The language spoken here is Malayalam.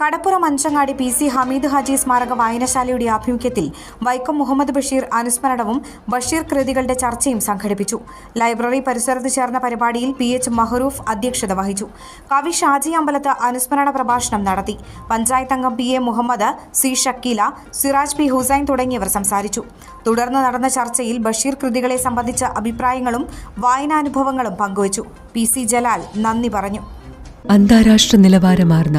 Kadappuram Anchangadi P C Hameed Haji സ്മാരക വായനശാലയുടെ ആഭിമുഖ്യത്തിൽ വൈക്കം മുഹമ്മദ് ബഷീർ അനുസ്മരണവും ബഷീർ കൃതികളുടെ ചർച്ചയും സംഘടിപ്പിച്ചു. ലൈബ്രറി പരിസരത്ത് ചേർന്ന പരിപാടിയിൽ പി എച്ച് മഹറൂഫ് അധ്യക്ഷത വഹിച്ചു. കവി ഷാജി അമ്പലത്ത് അനുസ്മരണ പ്രഭാഷണം നടത്തി. പഞ്ചായത്ത് അംഗം P A Muhammad C Shakeela Siraj P Hussain തുടങ്ങിയവർ സംസാരിച്ചു. തുടർന്ന് നടന്ന ചർച്ചയിൽ ബഷീർ കൃതികളെ സംബന്ധിച്ച അഭിപ്രായങ്ങളും വായനാനുഭവങ്ങളും പങ്കുവച്ചു. പി സി ജലാൽ നന്ദി പറഞ്ഞു. അന്താരാഷ്ട്ര നിലവാരമാർന്ന